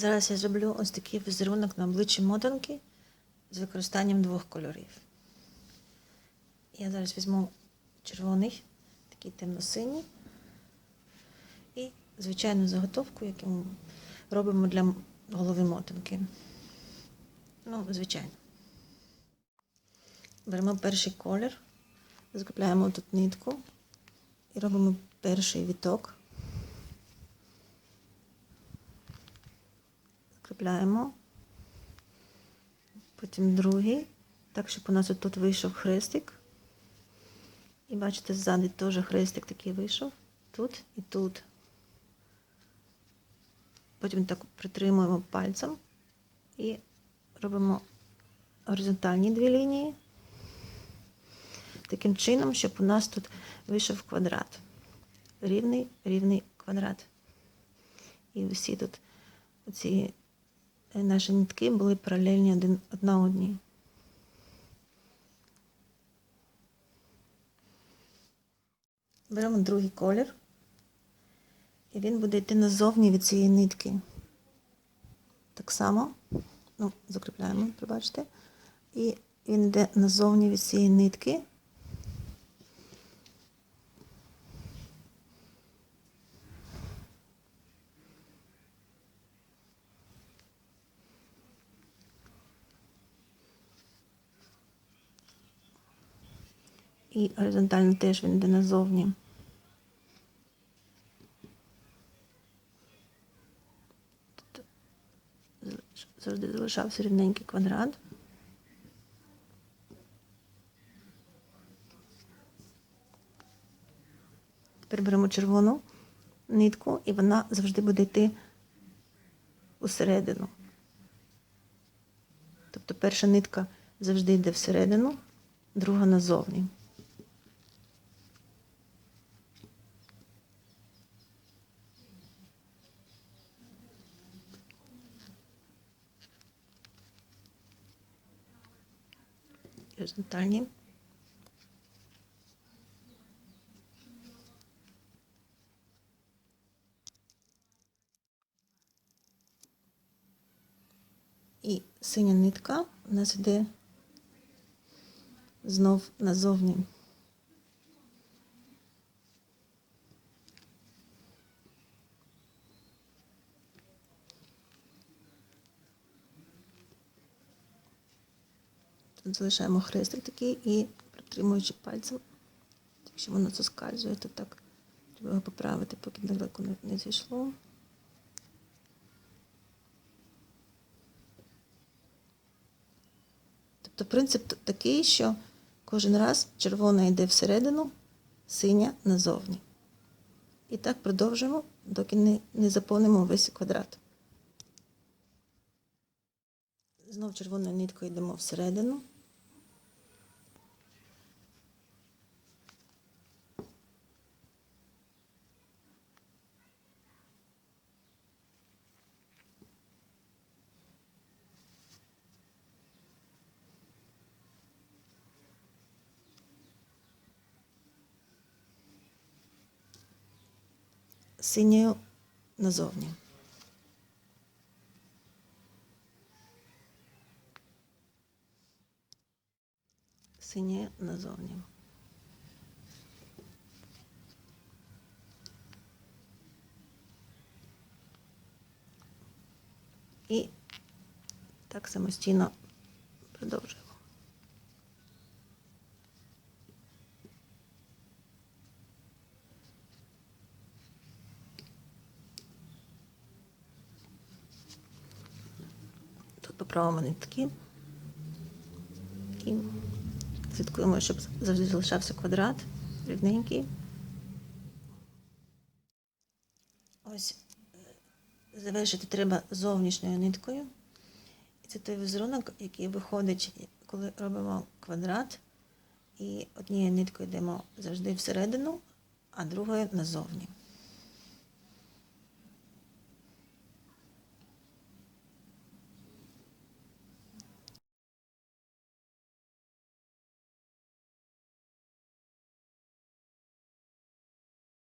Зараз я зроблю ось такий візерунок на обличчі мотанки з використанням двох кольорів. Я зараз візьму червоний, такий темно-синій, і звичайну заготовку, яку ми робимо для голови мотанки. Ну, звичайно. Беремо перший колір, закріпляємо тут нитку і робимо перший віток. Закріпляємо. Потім другий, так, щоб у нас тут вийшов хрестик. І бачите, ззаду теж хрестик такий вийшов. Тут і тут. Потім так притримуємо пальцем і робимо горизонтальні дві лінії. Таким чином, щоб у нас тут вийшов квадрат. Рівний, рівний квадрат. І усі тут ці наші нитки були паралельні один, одна одній. Беремо другий колір, і він буде йти назовні від цієї нитки. Так само, ну, закріпляємо, пробачте. І він йде назовні від цієї нитки. І горизонтально теж він йде назовні. Тут завжди залишався рівненький квадрат. Тепер беремо червону нитку, і вона завжди буде йти усередину. Тобто перша нитка завжди йде всередину, друга назовні. Горизонтальні. І синя нитка у нас йде знов назовні. Тут залишаємо хрестик такий і притримуючи пальцем, якщо воно заскальзує, то так треба його поправити, поки далеко не, не зійшло. Тобто принцип такий, що кожен раз червона йде всередину, синя назовні. І так продовжуємо, доки не, не заповнимо весь квадрат. Знов червоною ниткою йдемо всередину. Синьою назовні. Синьою назовні. І так самостійно продовжуємо. Поправимо нитки і слідкуємо, щоб завжди залишався квадрат рівненький. Ось е, завершити треба зовнішньою ниткою. І це той візерунок, який виходить, коли робимо квадрат. І однією ниткою йдемо завжди всередину, а другою назовні.